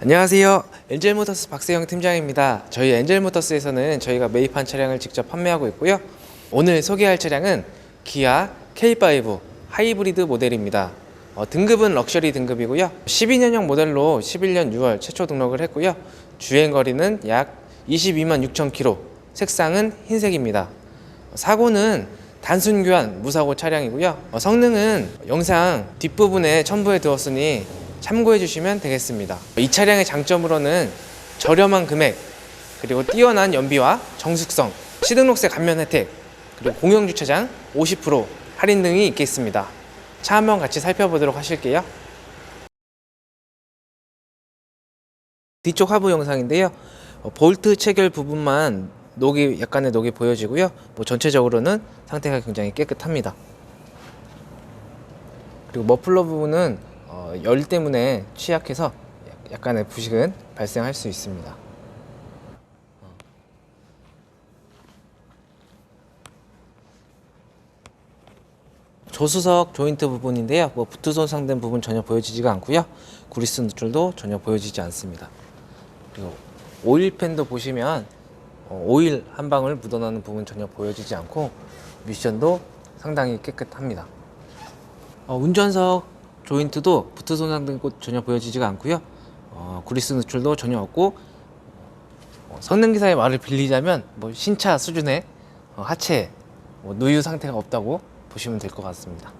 안녕하세요. 엔젤모터스 박세영 팀장입니다. 저희 엔젤모터스에서는 저희가 매입한 차량을 직접 판매하고 있고요. 오늘 소개할 차량은 기아 K5 하이브리드 모델입니다. 어, 등급은 럭셔리 등급이고요. 12년형 모델로 11년 6월 최초 등록을 했고요. 주행 거리는 약 22만 6천 킬로. 색상은 흰색입니다. 사고는 단순 교환 무사고 차량이고요. 어, 성능은 영상 뒷부분에 첨부해 두었으니 참고해 주시면 되겠습니다. 이 차량의 장점으로는 저렴한 금액, 그리고 뛰어난 연비와 정숙성, 시등록세 감면 혜택, 그리고 공영 주차장 50% 할인 등이 있겠습니다. 차 한번 같이 살펴보도록 하실게요. 뒤쪽 하부 영상인데요. 어, 볼트 체결 부분만 녹이 약간의 녹이 보여지고요. 뭐 전체적으로는 상태가 굉장히 깨끗합니다. 그리고 머플러 부분은 어, 열 때문에 취약해서 약- 약간의 부식은 발생할 수 있습니다. 조수석 조인트 부분인데요. 뭐 부트 손상된 부분 전혀 보여지지가 않고요. 구리스 누출도 전혀 보여지지 않습니다. 그리고 오일팬도 보시면 어, 오일 한 방울 묻어나는 부분 전혀 보여지지 않고 미션도 상당히 깨끗합니다. 어, 운전석 조인트도 부트 손상된 곳 전혀 보여지지가 않고요. 어, 구리스 누출도 전혀 없고 어, 성능 기사의 말을 빌리자면 뭐 신차 수준의 어, 하체 뭐 누유 상태가 없다고 보시면 될 것 같습니다.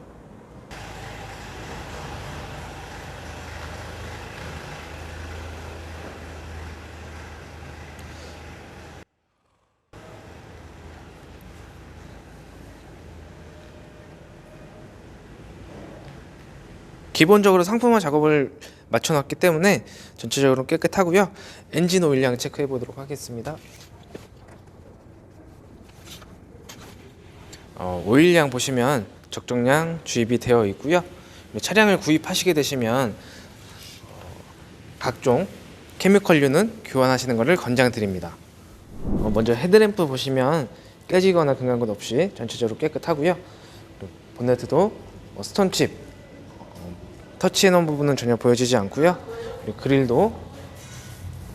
기본적으로 상품화 작업을 맞춰놨기 때문에 전체적으로 깨끗하고요. 엔진 오일량 체크해 보도록 하겠습니다. 어, 오일량 보시면 적정량 주입이 되어 있고요. 차량을 구입하시게 되시면 어, 각종 케미컬류는 교환하시는 것을 권장드립니다. 어, 먼저 헤드램프 보시면 깨지거나 금간 것 없이 전체적으로 깨끗하고요. 본네트도 뭐 스톤칩 어, 터치해 놓은 부분은 전혀 보여지지 않고요. 그릴도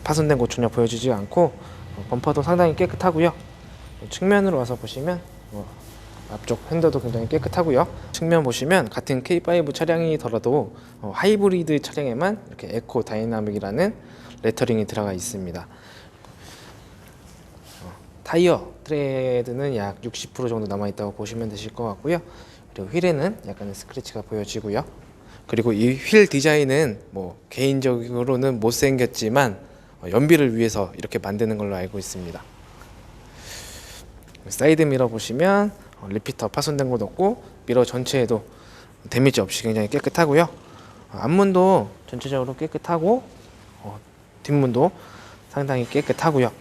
파손된 곳 전혀 보여지지 않고 어, 범퍼도 상당히 깨끗하고요. 측면으로 와서 보시면 뭐 앞쪽 핸들도 굉장히 깨끗하고요. 측면 보시면 같은 K5 차량이더라도 어, 하이브리드 차량에만 이렇게 에코 다이나믹이라는 레터링이 들어가 있습니다. 어, 타이어 트레드는 약 60% 정도 남아 있다고 보시면 되실 것 같고요. 그리고 휠에는 약간의 스크래치가 보여지고요. 그리고 이 휠 디자인은 뭐 개인적으로는 못생겼지만 어, 연비를 위해서 이렇게 만드는 걸로 알고 있습니다. 사이드 미러 보시면 어, 리피터 파손된 곳 없고 미러 전체에도 데미지 없이 굉장히 깨끗하고요. 어, 앞문도 전체적으로 깨끗하고 어, 뒷문도 상당히 깨끗하고요.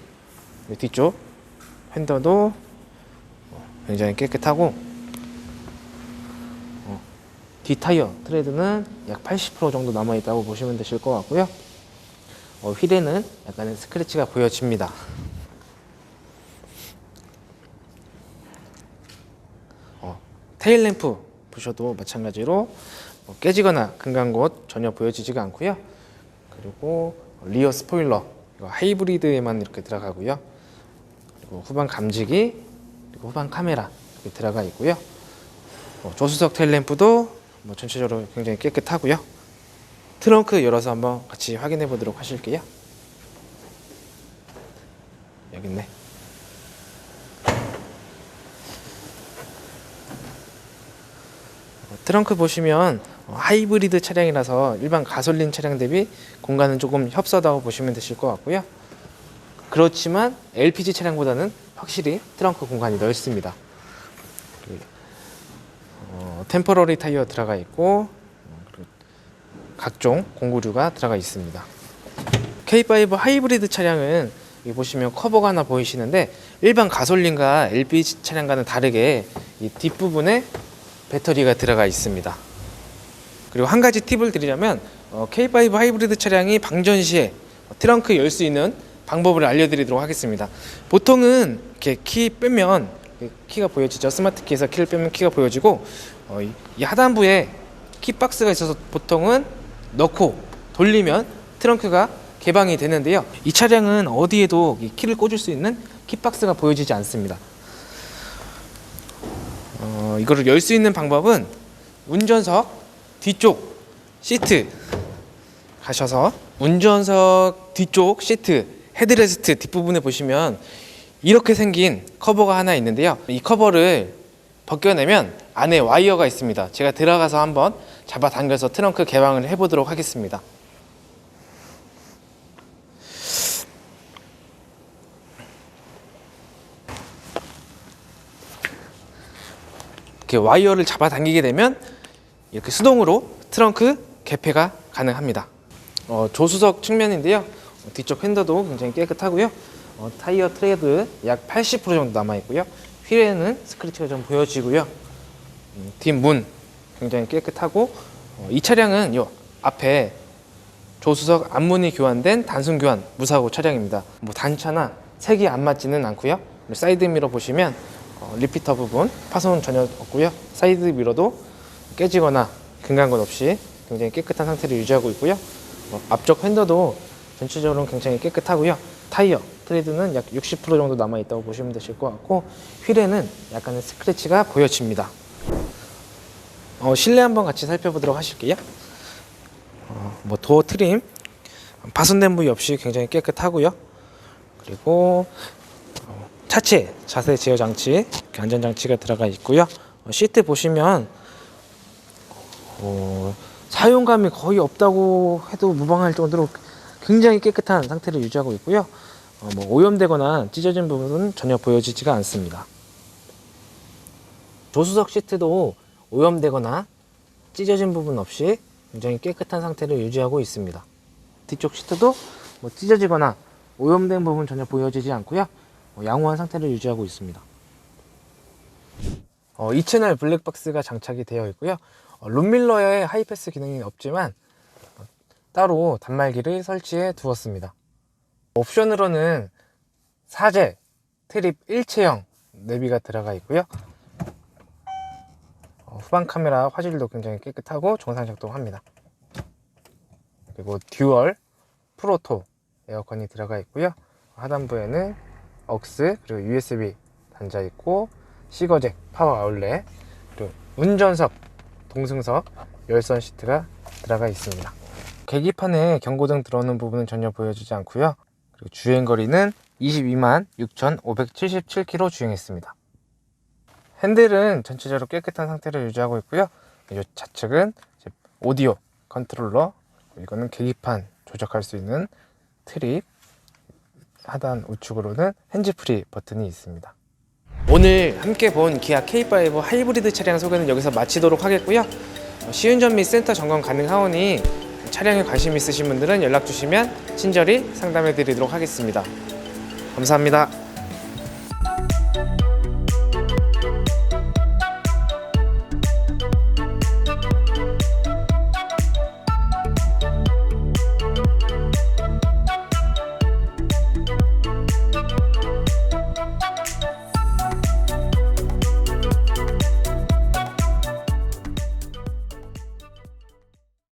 이 뒤쪽 핸더도 어, 굉장히 깨끗하고 어, 뒷 타이어 트레드는 약 80% 정도 남아 있다고 보시면 되실 것 같고요. 어, 휠에는 약간의 스크래치가 보여집니다. 어, 테일 램프 보셔도 마찬가지로 어, 깨지거나 금간 곳 전혀 보여지지가 않고요. 그리고 리어 스포일러 하이브리드에만 이렇게 들어가고요. 그리고 후방 감지기 그리고 후방 카메라 이렇게 들어가 있고요. 어, 조수석 테일 램프도 뭐 전체적으로 굉장히 깨끗하고요. 트렁크 열어서 한번 같이 확인해 보도록 하실게요. 여기 있네. 어, 트렁크 보시면 어, 하이브리드 차량이라서 일반 가솔린 차량 대비 공간은 조금 협소하다고 보시면 되실 것 같고요. 그렇지만 LPG 차량보다는 확실히 트렁크 공간이 넓습니다. 템퍼러리 타이어 들어가 있고 어, 각종 공구류가 들어가 있습니다. K5 하이브리드 차량은 여기 보시면 커버가 하나 보이시는데 일반 가솔린과 LPG 차량과는 다르게 이 뒷부분에 배터리가 들어가 있습니다. 그리고 한 가지 팁을 드리자면 어, K5 하이브리드 차량이 방전 시에 트렁크 열 수 있는 방법을 알려드리도록 하겠습니다. 보통은 이렇게 키 빼면 이 키가 보여지죠. 스마트 키에서 키를 빼면 키가 보여지고 어, 이- 이 하단부에 키 박스가 있어서 보통은 넣고 돌리면 트렁크가 개방이 되는데요. 이 차량은 어디에도 이 키를 꽂을 수 있는 키박스가 보여지지 않습니다. 어, 이거를 열 수 있는 방법은 운전석 뒤쪽 시트 가셔서 운전석 뒤쪽 시트 헤드레스트 뒷부분에 보시면 이렇게 생긴 커버가 하나 있는데요. 이 커버를 벗겨내면 안에 와이어가 있습니다. 제가 들어가서 한번 잡아당겨서 트렁크 개방을 해보도록 하겠습니다. 이렇게 와이어를 잡아당기게 되면 이렇게 수동으로 트렁크 개폐가 가능합니다. 어, 조수석 측면인데요. 어, 뒤쪽 핸더도 굉장히 깨끗하고요. 어, 타이어 트레드 약 80% 정도 남아 있고요. 휠에는 스크래치가 좀 보여지고요. 음, 뒷문 굉장히 깨끗하고 어, 이 차량은 요 앞에 조수석 앞문이 교환된 단순 교환 무사고 차량입니다. 뭐 단차나 색이 안 맞지는 않고요. 사이드 미러 보시면 어, 리피터 부분 파손 전혀 없고요. 사이드 미러도 깨지거나 금간 것 없이 굉장히 깨끗한 상태를 유지하고 있고요. 어, 앞쪽 핸더도 전체적으로 굉장히 깨끗하고요. 타이어 트레드는 약 60% 정도 남아 있다고 보시면 되실 것 같고 휠에는 약간의 스크래치가 보여집니다. 어, 실내 한번 같이 살펴보도록 하실게요. 어, 뭐 도어 트림 파손된 부위 없이 굉장히 깨끗하고요. 그리고 어, 차체 자세 제어 장치 안전 장치가 들어가 있고요. 어, 시트 보시면 어, 사용감이 거의 없다고 해도 무방할 정도로 굉장히 깨끗한 상태를 유지하고 있고요. 어, 뭐 오염되거나 찢어진 부분은 전혀 보여지지가 않습니다. 조수석 시트도 오염되거나 찢어진 부분 없이 굉장히 깨끗한 상태를 유지하고 있습니다. 뒤쪽 시트도 뭐 찢어지거나 오염된 부분 전혀 보여지지 않고요. 어, 양호한 상태를 유지하고 있습니다. 어, 2채널 블랙박스가 장착이 되어 있고요. 어, 룸밀러에 하이패스 기능이 없지만 어, 따로 단말기를 설치해 두었습니다. 옵션으로는 사제 트립 일체형 내비가 들어가 있고요. 어, 후방 카메라 화질도 굉장히 깨끗하고 정상 작동합니다. 그리고 듀얼 프로토 에어컨이 들어가 있고요. 하단부에는 억스 그리고 USB 단자 있고 시거잭 파워 아울렛 그리고 운전석 동승석 열선 시트가 들어가 있습니다. 계기판에 경고등 들어오는 부분은 전혀 보여주지 않고요. 그리고 주행 거리는 22만 6,577km 주행했습니다. 핸들은 전체적으로 깨끗한 상태를 유지하고 있고요. 이 좌측은 오디오 컨트롤러, 이거는 계기판 조작할 수 있는 트립, 하단 우측으로는 핸즈프리 버튼이 있습니다. 오늘 함께 본 기아 K5 하이브리드 차량 소개는 여기서 마치도록 하겠고요. 어, 시운전 및 센터 점검 가능하오니 차량에 관심 있으신 분들은 연락 주시면 친절히 상담해 드리도록 하겠습니다. 감사합니다.